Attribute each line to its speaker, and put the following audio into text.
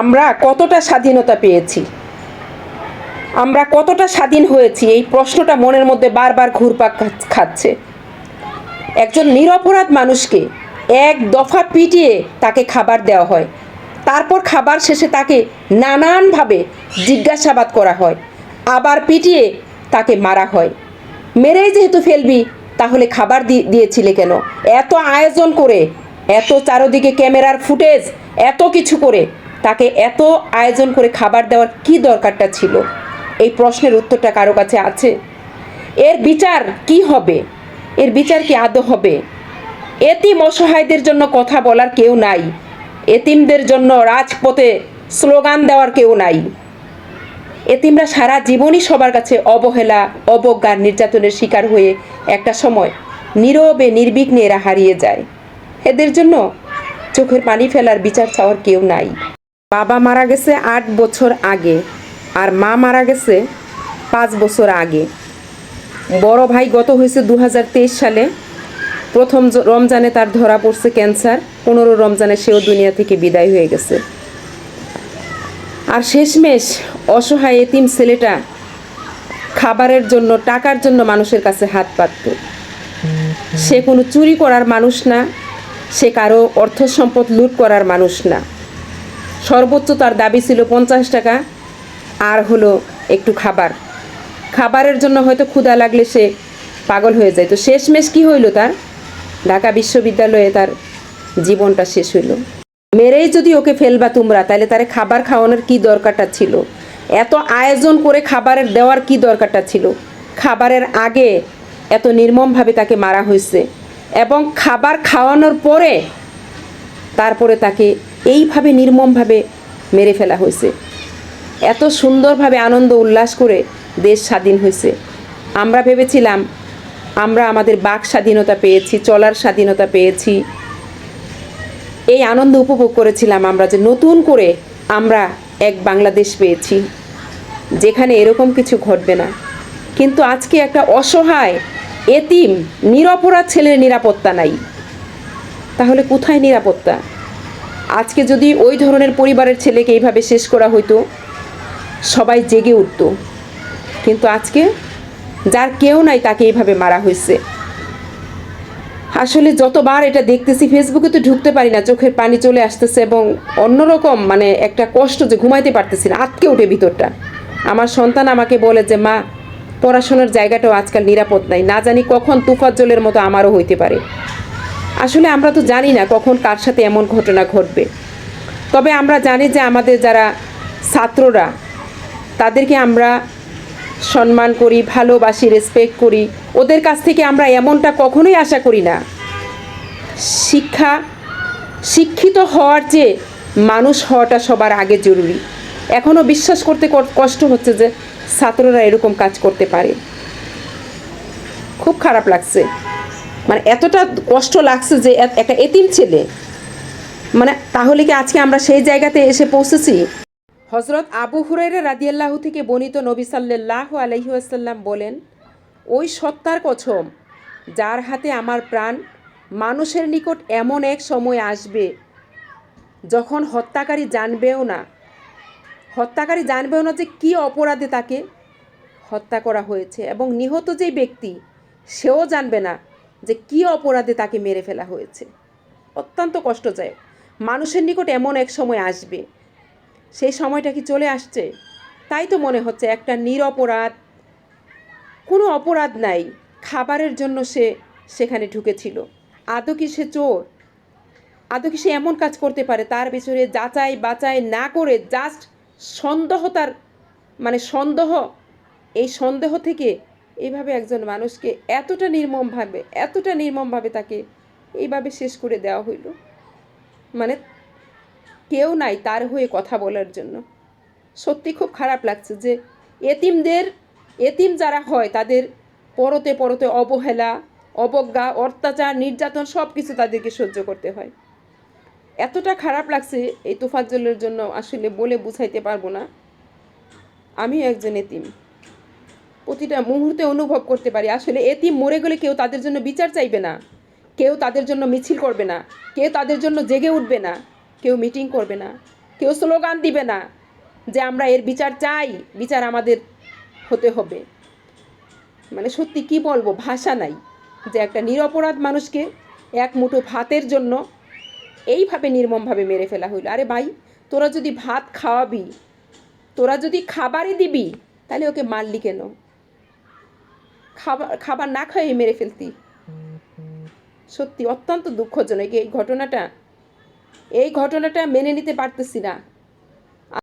Speaker 1: আমরা কতটা স্বাধীনতা পেয়েছি? আমরা কতটা স্বাধীন হয়েছি? এই প্রশ্নটা মনের মধ্যে বারবার ঘুরপাক খাচ্ছে। একজন নিরপরাধ মানুষকে এক দফা পিটিয়ে তাকে খাবার দেওয়া হয়। তারপর খাবার শেষে তাকে নানানভাবে জিজ্ঞাসাবাদ করা হয়। আবার পিটিয়ে তাকে মারা হয়। মেরেই যেহেতু ফেলবি, তাহলে খাবার দিয়েছিলে কেন? এত আয়োজন করে, এত চারদিকে ক্যামেরার ফুটেজ, এত কিছু করে তাকে এত আয়োজন করে খাবার দেওয়ার কি দরকারটা ছিল? এই প্রশ্নের উত্তরটা কারও কাছে আছে? এর বিচার কি হবে? এর বিচার কি আদৌ হবে? এতিম অসহায়দের জন্য কথা বলার কেউ নাই। এতিমদের জন্য রাজপথে স্লোগান দেওয়ার কেউ নাই। এতিমরা সারা জীবনই সবার কাছে অবহেলা অবজ্ঞার নির্যাতনের শিকার হয়ে একটা সময় নীরবে, নির্বিঘ্নে এরা হারিয়ে যায়। এদের জন্য চোখের পানি ফেলার বিচার চাওয়ার কেউ নাই। বাবা মারা গেছে আট বছর আগে আর মা মারা গেছে পাঁচ বছর আগে। বড় ভাই গত হয়েছে দু হাজার তেইশ সালে। প্রথম রমজানে তার ধরা পড়ছে ক্যান্সার। পনেরো রমজানে সেও দুনিয়া থেকে বিদায় হয়ে গেছে। আর শেষমেশ অসহায় এতিম ছেলেটা খাবারের জন্য, টাকার জন্য মানুষের কাছে হাত পাতত। সে কোনো চুরি করার মানুষ না, সে কারও অর্থ সম্পদ লুট করার মানুষ না। সর্বোচ্চ তার দাবি ছিল পঞ্চাশ টাকা, আর হলো একটু খাবার। খাবারের জন্য হয়তো ক্ষুধা লাগলে সে পাগল হয়ে যায়। তো শেষমেশ কি হইল তার? ঢাকা বিশ্ববিদ্যালয়ে তার জীবনটা শেষ হইল। মেরেই যদি ওকে ফেলবা তোমরা, তাহলে তারে খাবার খাওয়ানোর কি দরকারটা ছিল? এত আয়োজন করে খাবারের দেওয়ার কি দরকারটা ছিল? খাবারের আগে এত নির্মমভাবে তাকে মারা হয়েছে। এবং খাবার খাওয়ানোর পরে তারপরে তাকে এইভাবে নির্মমভাবে মেরে ফেলা হয়েছে। এত সুন্দরভাবে আনন্দ উল্লাস করে দেশ স্বাধীন হয়েছে। আমরা ভেবেছিলাম, আমরা আমাদের বাক স্বাধীনতা পেয়েছি, চলার স্বাধীনতা পেয়েছি। এই আনন্দ উপভোগ করেছিলাম আমরা যে নতুন করে আমরা এক বাংলাদেশ পেয়েছি, যেখানে এরকম কিছু ঘটবে না। কিন্তু আজকে একটা অসহায়, এতিম, নিরপরাধ ছেলের নিরাপত্তা নাই। তাহলে কোথায় নিরাপত্তা? আজকে যদি ওই ধরনের পরিবারের ছেলেকে এইভাবে শেষ করা হইতো, সবাই জেগে উঠত। কিন্তু আজকে যার কেউ নাই তাকে এইভাবে মারা হয়েছে আসলে যতবার এটা দেখতেছি ফেসবুকে তো ঢুকতে পারি না, চোখের পানি চলে আসতেছে এবং অন্যরকম মানে একটা কষ্ট যে ঘুমাইতে পারতেছি না আটকে ওঠে ভিতরটা। আমার সন্তান আমাকে বলে যে, মা, পড়াশোনার জায়গাটাও আজকাল নিরাপদ নাই, না জানি কখন তুফাজ্জলের মতো আমারও হইতে পারে। আসলে আমরা তো জানি না কখন কার সাথে এমন ঘটনা ঘটবে। তবে আমরা জানি যে আমাদের যারা ছাত্ররা, তাদেরকে আমরা সম্মান করি, ভালোবাসি রেসপেক্ট করি। ওদের কাছ থেকে আমরা এমনটা কখনোই আশা করি না। শিক্ষা, শিক্ষিত হওয়ার চেয়ে মানুষ হওয়াটা সবার আগে জরুরি। এখনও বিশ্বাস করতে কষ্ট হচ্ছে যে ছাত্ররা এরকম কাজ করতে পারে। খুব খারাপ লাগছে। মানে এতটা কষ্ট লাগছে যে একটা এতিম ছেলে। মানে তাহলে কি আজকে আমরা সেই জায়গাতে এসে পৌঁছেছি? হজরত আবু হুরাইরা রাদিয়াল্লাহু থেকে বর্ণিত নবী সাল্লাহ আলহিউসাল্লাম বলেন, ওই সত্তার কছম, যার হাতে আমার প্রাণ, মানুষের নিকট এমন এক সময় আসবে যখন হত্যাকারী জানবেও না। হত্যাকারী জানবেও না যে কী অপরাধে তাকে হত্যা করা হয়েছে এবং নিহত যেই ব্যক্তি, সেও জানবে না। যে কী অপরাধে তাকে মেরে ফেলা হয়েছে। অত্যন্ত কষ্টদায়ক। মানুষের নিকট এমন এক সময় আসবে। সেই সময়টা কি চলে আসছে? তাই তো মনে হচ্ছে একটা নিরপরাধ, কোনো অপরাধ নাই। খাবারের জন্য সে সেখানে ঢুকেছিল। আদৌ কি সে চোর? আদৌ কি সে এমন কাজ করতে পারে? তার পেছনে যাচাই বাচাই না করে জাস্ট সন্দেহ তার মানে সন্দেহ, এই সন্দেহ থেকে এইভাবে একজন মানুষকে এতটা নির্মমভাবে এতটা নির্মমভাবে তাকে এইভাবে শেষ করে দেওয়া হইল। মানে কেউ নাই তার হয়ে কথা বলার জন্য। সত্যি খুব খারাপ লাগছে যে এতিমদের, এতিম যারা হয় তাদের পরতে পরতে অবহেলা, অবজ্ঞা, অত্যাচার, নির্যাতন সব কিছু তাদেরকে সহ্য করতে হয়। এতটা খারাপ লাগছে এই তোফাজ্জলের জন্য আসলে বলে বুঝাইতে পারব না। আমিও একজন এতিম। প্রতিটা মুহূর্তে অনুভব করতে পারি। আসলে এতিম মরে গেলে কেউ তাদের জন্য বিচার চাইবে না। কেউ তাদের জন্য মিছিল করবে না। কেউ তাদের জন্য জেগে উঠবে না। কেউ মিটিং করবে না। কেউ স্লোগান দিবে না যে আমরা এর বিচার চাই। বিচার আমাদের হতে হবে। মানে সত্যি কি বলব? ভাষা নাই। যে একটা নিরপরাধ মানুষকে এক মুঠো ভাতের জন্য এইভাবে নির্মমভাবে মেরে ফেলা হইল। আরে ভাই, তোরা যদি ভাত খাওয়াবি, তোরা যদি খাবারই দিবি, তাহলে ওকে মারলি কেন? খাবার খাবার না খাইয়ে মেরে ফেলতি। সত্যি অত্যন্ত দুঃখজনক এই ঘটনাটা। এই ঘটনাটা মেনে নিতে পারতেছি না।